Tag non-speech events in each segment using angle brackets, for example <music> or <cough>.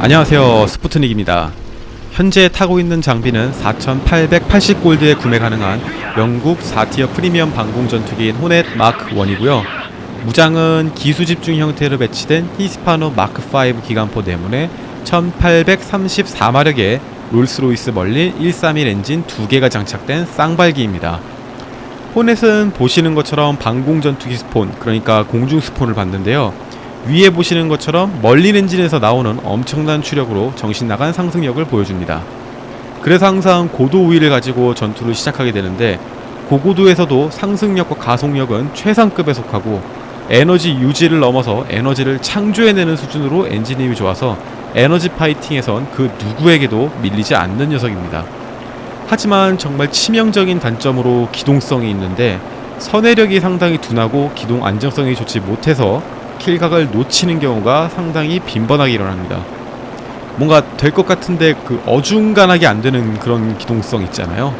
안녕하세요. 스푸트닉입니다. 현재 타고 있는 장비는 4880골드에 구매 가능한 영국 4티어 프리미엄 방공 전투기인 호넷 마크 1이고요. 무장은 기수 집중 형태로 배치된 히스파노 마크 5 기관포 내문에 1834마력의 롤스로이스 멀리 131 엔진 2개가 장착된 쌍발기입니다. 호넷은 보시는 것처럼 방공 전투기 스폰 그러니까 공중 스폰을 받는데요 위에 보시는 것처럼 멀린 엔진에서 나오는 엄청난 추력으로 정신 나간 상승력을 보여줍니다. 그래서 항상 고도 우위를 가지고 전투를 시작하게 되는데 고고도에서도 상승력과 가속력은 최상급에 속하고 에너지 유지를 넘어서 에너지를 창조해내는 수준으로 엔진 힘이 좋아서 에너지 파이팅에선 그 누구에게도 밀리지 않는 녀석입니다. 하지만 정말 치명적인 단점으로 기동성이 있는데 선회력이 상당히 둔하고 기동 안정성이 좋지 못해서 킬각을 놓치는 경우가 상당히 빈번하게 일어납니다. 뭔가 될 것 같은데 그 어중간하게 안 되는 그런 기동성 있잖아요.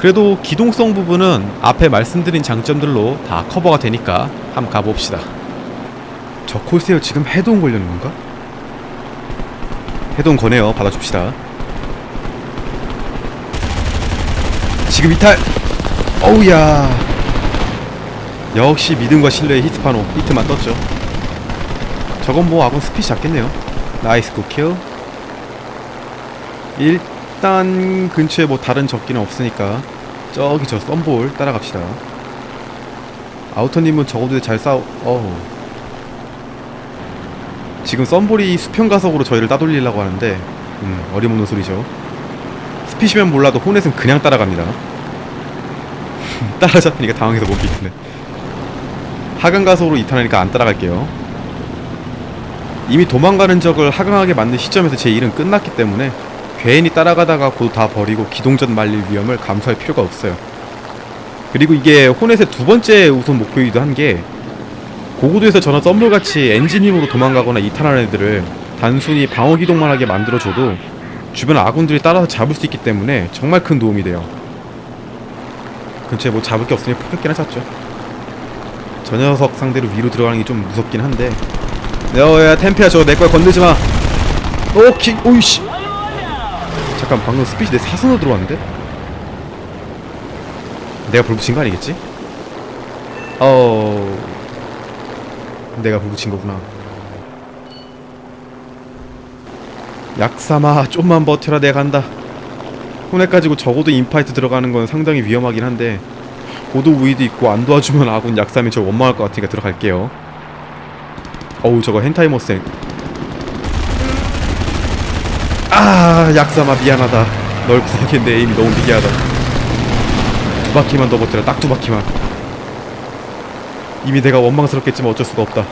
그래도 기동성 부분은 앞에 말씀드린 장점들로 다 커버가 되니까 한번 가봅시다. 저 콜세어 지금 해동 걸려는 건가? 해동 거네요. 받아줍시다. 지금 이탈! 어우야! 역시 믿음과 신뢰의 히트파노 히트만 떴죠. 저건 뭐 아군 스피치 잡겠네요. 나이스 굿킬 일단 근처에 뭐 다른 적기는 없으니까 저기 저 썬볼 따라갑시다. 아우터님은 적어도 잘 싸우 어우. 지금 썬볼이 수평가속으로 저희를 따돌리려고 하는데 음 어림없는 소리죠. 스피시면 몰라도 호넷은 그냥 따라갑니다. <laughs> 따라잡히니까 당황해서 못 비트네 하강 가속으로 이탈하니까 안 따라갈게요. 이미 도망가는 적을 하강하게 만든 시점에서 제 일은 끝났기 때문에 괜히 따라가다가 곧 다 버리고 기동전 말릴 위험을 감수할 필요가 없어요. 그리고 이게 호넷의 두 번째 우선 목표이기도 한 게 고고도에서 저런 썸블같이 엔진 힘으로 도망가거나 이탈하는 애들을 단순히 방어 기동만 하게 만들어줘도 주변 아군들이 따라서 잡을 수 있기 때문에 정말 큰 도움이 돼요. 근처에 뭐 잡을 게 없으니 폭격기나 샀죠. 저 녀석 상대로 위로 들어가는 게 좀 무섭긴 한데. 야야 템피야 거야. 건들지 마. 오케이 오이씨. 잠깐 방금 스피치 내 사선으로 들어왔는데? 내가 불 붙인 거 아니겠지? 어. 내가 불 붙인 거구나. 약삼아 좀만 버텨라. 내가 간다. 혼에 가지고 적어도 인파이트 들어가는 건 상당히 위험하긴 한데 고도 우위도 있고 안 도와주면 아군 약삼이 저 원망할 것 같으니까 들어갈게요. 어우 저거 헨타이 머생. 아 약삼아 미안하다. 널 구하기엔 내 에임이 너무 미개하다. 두 바퀴만 더 버텨라. 딱 두 바퀴만. 이미 내가 원망스럽겠지만 어쩔 수가 없다.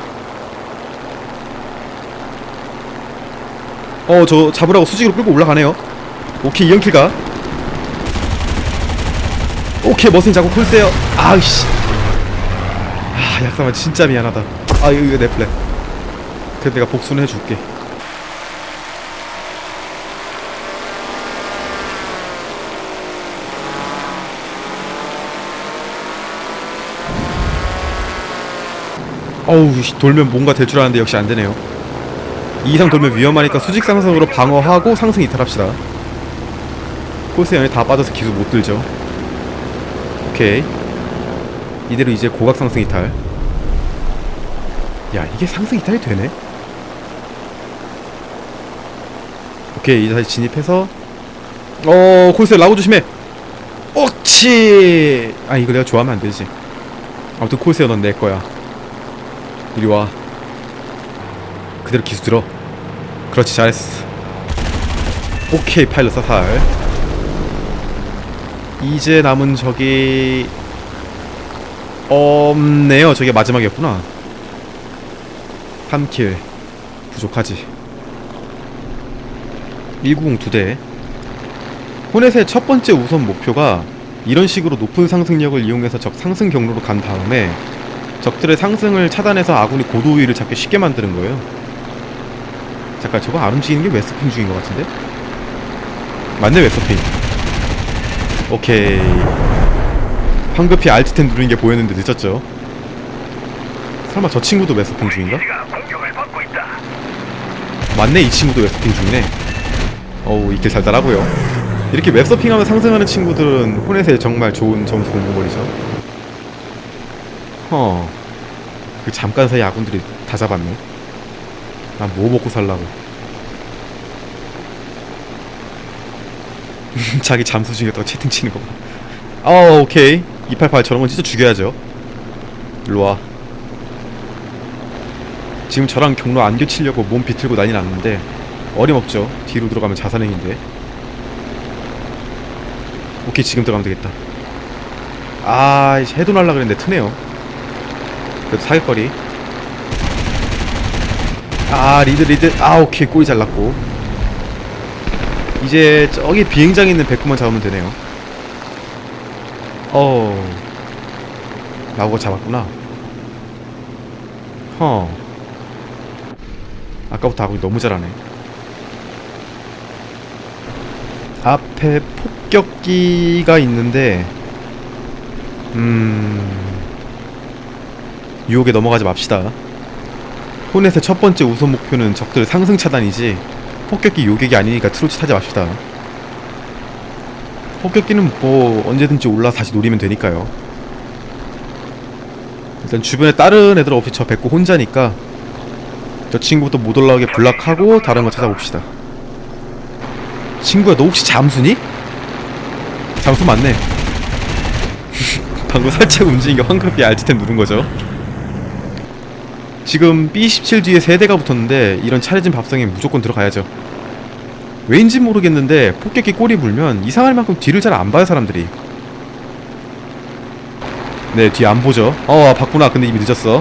어 저 잡으라고 수직으로 끌고 올라가네요. 오케이 이연킬가 오케이 머신 잡고 콜세요. 아우씨. 아 약삼아 진짜 미안하다. 아 이거, 내 플랜. 그래 내가 복수는 해줄게. 어우 씨, 돌면 뭔가 될 줄 알았는데 역시 안 되네요. 이 이상 돌면 위험하니까 수직 상승으로 방어하고 상승 이탈합시다. 콜세 연이 다 빠져서 기수 못 들죠 오케이. 이대로 이제 고각 상승 이탈. 야 이게 상승 이탈이 되네? 오케이 이제 다시 진입해서. 어 콜세 라고 조심해. 옥치! 아 이거 내가 좋아하면 안 되지. 아무튼 콜세어 넌 내 거야. 이리 와. 그대로 기수 들어. 그렇지 잘했어. 오케이 파일럿 사살 이제 남은 적이 없네요. 저게 마지막이었구나. 3킬 부족하지. 190 2대. 호넷의 첫 번째 우선 목표가 이런 식으로 높은 상승력을 이용해서 적 상승 경로로 간 다음에 적들의 상승을 차단해서 아군이 고도 우위를 잡기 쉽게 만드는 거예요. 잠깐 저거 안 움직이는 게 웨스핀 중인 것 같은데? 맞네 웨스핀. 오케이. 황급히 알트텐 누르는 게 보였는데 늦었죠. 설마 저 친구도 메스폰 중인가? 맞네 이 친구도 웹서핑 중이네. 어우 이길 달달하고요. 이렇게 웹서핑하면 상승하는 친구들은 혼넷에 정말 좋은 점수 공부거리죠. 허그 잠깐 사이 아군들이 다 잡았네. 난 뭐 먹고 살라고 <laughs> 자기 잠수 중이었다가 채팅 치는 거. 봐. 아 오케이. 288 저런 건 진짜 죽여야죠. 일로 와. 지금 저랑 경로 안 교치려고 몸 비틀고 난리 났는데 어림없죠. 뒤로 들어가면 자살행인데. 오케이 지금 들어가면 되겠다. 아 해도 날라 그랬는데 트네요. 그래도 사격거리. 아 리드 리드. 아 오케이. 꼬리 잘랐고 이제 저기 비행장에 있는 백구만 잡으면 되네요. 어 라고가 잡았구나. 허. 아까부터 아군이 너무 잘하네. 앞에 폭격기가 있는데 음. 유혹에 넘어가지 맙시다. 호넷의 첫 번째 우선 목표는 적들의 상승 차단이지 폭격기 요격이 아니니까 트로치 타지 맙시다. 폭격기는 뭐 언제든지 올라 다시 노리면 되니까요. 일단 주변에 다른 애들 없이 저 뱉고 혼자니까 저 친구부터 못 올라오게 블락하고 다른 거 찾아봅시다. 친구야 너 혹시 잠수니? 잠수 맞네. <laughs> 방금 살짝 움직인 게 황급히 알트템 누른 거죠 지금 B17 뒤에 세 대가 붙었는데 이런 차례진 밥상에 무조건 들어가야죠. 왠지 모르겠는데 폭격기 꼬리 물면 이상할 만큼 뒤를 잘 안 봐요 사람들이. 네 뒤 안 보죠. 어 아, 봤구나. 근데 이미 늦었어.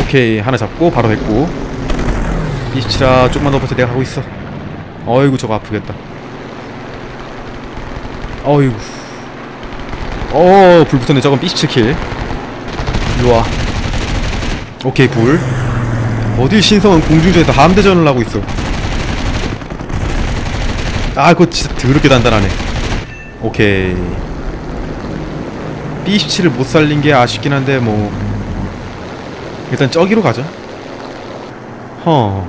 오케이 하나 잡고 바로 됐고. 27아 좀만 더 버텨. 내가 가고 있어. 어이구 저거 아프겠다. 어이구. 어불 붙었네. 저건 27킬. 일로와 오케이 불 어딜 신성한 공중전에서 함대전을 하고 있어. 아 그거 진짜 더럽게 단단하네. 오케이. B27을 못 살린 게 아쉽긴 한데 뭐. 일단 저기로 가죠 허그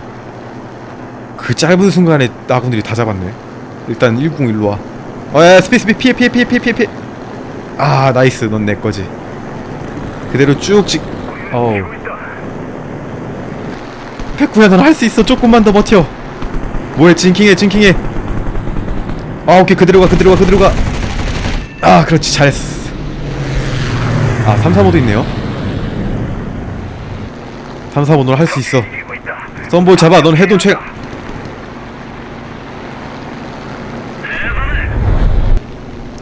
짧은 순간에 아군들이 다 잡았네. 일단 101로 와. 어야 스페이스 피해 피해 피해 피해 피해 피해. 아 나이스. 넌 내 거지. 그대로 쭉찍 어우 백구야 넌 할 수 있어. 조금만 더 버텨. 뭐해? 징킹해 징킹해. 아 오케이. 그대로 가 그대로 가 그대로 가아 그렇지. 잘했어. 아 3, 4호도 있네요. 3, 4호 넌할 수 있어. 썬볼 잡아. 넌 해돈 최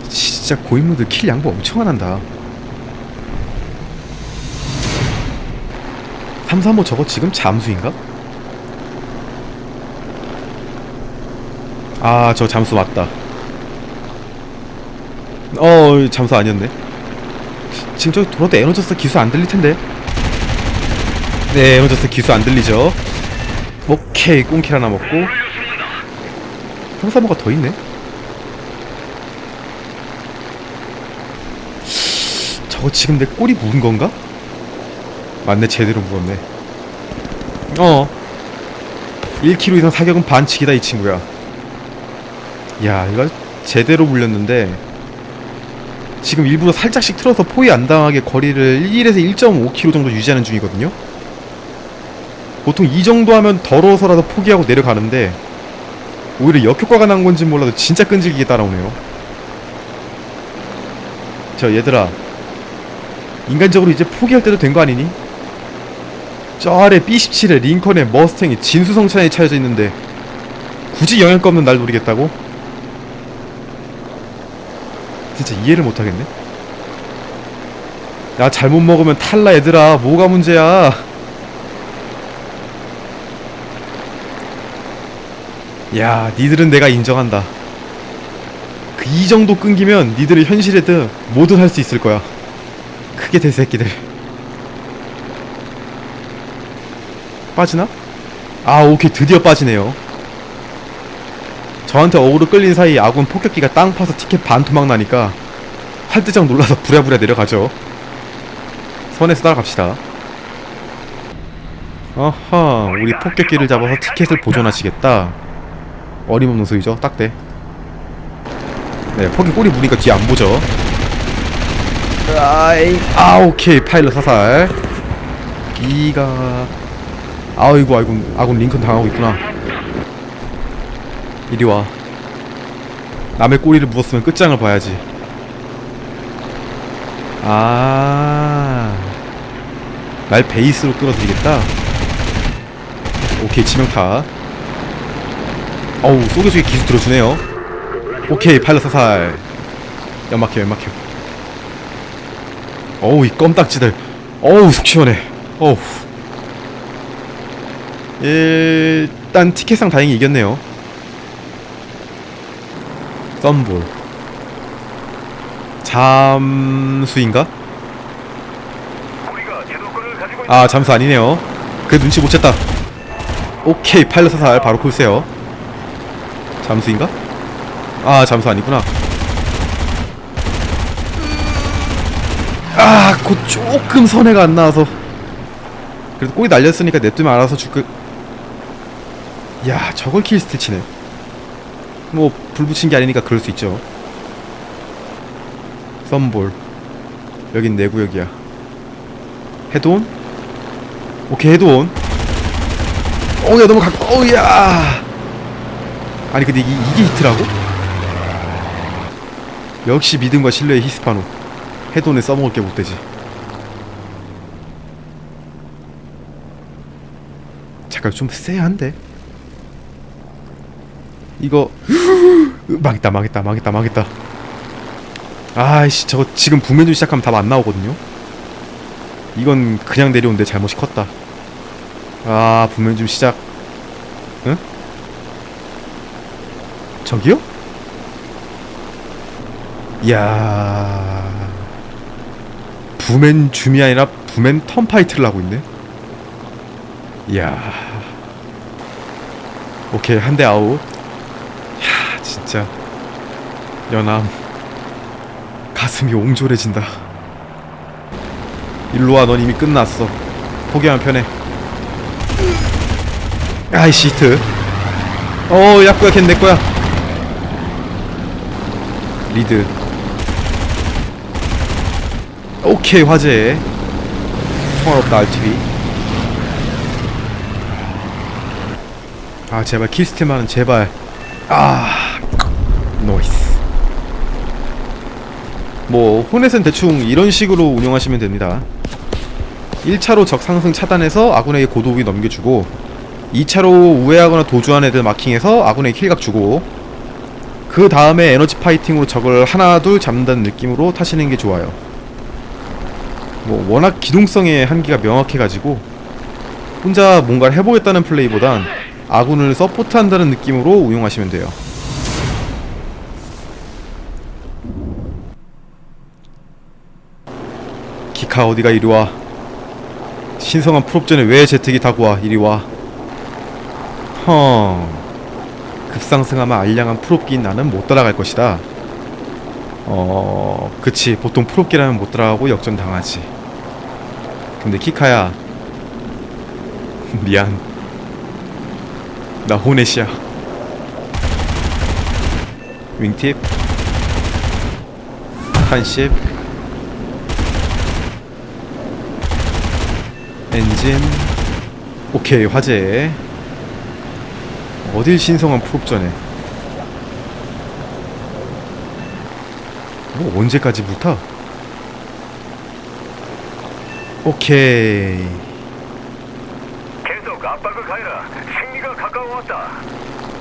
진짜 고인물들 킬 양보 엄청 안 한다 3, 3호 저거 지금 잠수인가? 아, 저 잠수 맞다. 어, 잠수 아니었네. 지금 저기 돌아도 에너저스 기수 안 들릴 텐데. 네, 에너저스 기수 안 들리죠. 오케이, 꽁킬 하나 먹고. 형사모가 더 있네. 저거 지금 내 꼬리 물은 건가? 맞네, 제대로 물었네. 어. 1kg 이상 사격은 반칙이다, 이 친구야. 야 이거 제대로 물렸는데 지금 일부러 살짝씩 틀어서 포위 안 당하게 거리를 1에서 1.5km 정도 유지하는 중이거든요 보통 이 정도 하면 더러워서라도 포기하고 내려가는데 오히려 역효과가 난 건지 몰라도 진짜 끈질기게 따라오네요 저 얘들아 인간적으로 이제 포기할 때도 된 거 아니니? 저 아래 B17에 링컨에 머스탱이 진수성찬에 차여져 있는데 굳이 영양가 없는 날 노리겠다고? 진짜 이해를 못하겠네. 야 잘못 먹으면 탈라 얘들아. 뭐가 문제야? 야 니들은 내가 인정한다. 그 이 정도 끊기면 니들은 현실에든 뭐든 할 수 있을 거야. 크게 될 새끼들 빠지나? 아 오케이. 드디어 빠지네요. 저한테 어그로 끌린 사이 아군 폭격기가 땅 파서 티켓 반 토막 나니까 할때장 놀라서 부랴부랴 내려가죠. 선에서 따라갑시다. 아하 우리 폭격기를 잡아서 티켓을 보존하시겠다. 어림없는 소리죠. 딱대. 네 폭격 꼬리 무니까 뒤에 안 보죠. 아이. 아 오케이. 파일럿 사살. 기가 아이고 아이고 아군 링컨 당하고 있구나 이리 와 남의 꼬리를 물었으면 끝장을 봐야지 아, 날 베이스로 끌어들이겠다. 오케이 치명타. 어우 쏘개속에 기술 들어주네요. 오케이 파일럿 사살. 연막혀 연막혀. 어우 이 껌딱지들. 어우 속 시원해. 어우. 일단 티켓상 다행히 이겼네요. 썸볼. 잠수인가? 아 잠수 아니네요 그 눈치 못 챘다 오케이 파일럿 사살 바로 콜세요 잠수인가? 아 잠수 아니구나 아곧 조금 선회가 안 나와서 그래도 꼬리 날렸으니까 냅두면 알아서 죽을 야 저걸 킬스틸 치네. 뭐 불 붙인 게 아니니까 그럴 수 있죠. 썸볼. 여긴 내 구역이야. 헤드온? 오케이 헤드온. 어우야 너무 가까 어우야! 아니 근데 이게, 이게 히트라고? 역시 믿음과 신뢰의 히스파노. 헤드온에 써먹을 게 못되지. 잠깐 좀 쎄한데 이거 <gasps> 망했다 망했다 망했다 망했다. 아이씨 저거 지금 부면주 시작하면 답 안 나오거든요? 이건 그냥 내려온데 잘못이 컸다. 아 부면주 시작. 응? 저기요? 이야. 부맨 줌이 아니라 부맨 턴파이트를 하고 있네. 이야. 오케이 한 대 아웃. 야 진짜 연암 가슴이 옹졸해진다. 일로와, 넌 이미 끝났어. 포기하면 편해. 아이씨, 히트. 어, 야꾸야, 걘 내 거야. 리드. 오케이, 화재. 통화롭다, RTV. 아, 제발, 킬스팀하는 제발. 아, 노이스. 뭐 호넷은 대충 이런 식으로 운영하시면 됩니다. 1차로 적 상승 차단해서 아군에게 고도우기 넘겨주고 2차로 우회하거나 도주한 애들 마킹해서 아군에게 킬각 주고 그 다음에 에너지 파이팅으로 적을 하나 둘 잡는다는 느낌으로 타시는 게 좋아요. 뭐 워낙 기동성의 한계가 명확해가지고 혼자 뭔가를 해보겠다는 플레이보단 아군을 서포트한다는 느낌으로 운용하시면 돼요 기카 어디가 이리 와. 신성한 프롭전에 왜 제트기 타고 와 이리 와. 헝 급상승하면 알량한 프롭기인 나는 못 따라갈 것이다. 어 그치. 보통 프롭기라면 못 따라가고 역전 당하지. 근데 키카야. <laughs> 미안. 나 호넷이야. 윙팁. 한십 엔진 오케이 화재 어딜 신성한 프롭전에 뭐 언제까지 붙어? 오케이 계속 압박을 가해라. 승리가 가까워왔다.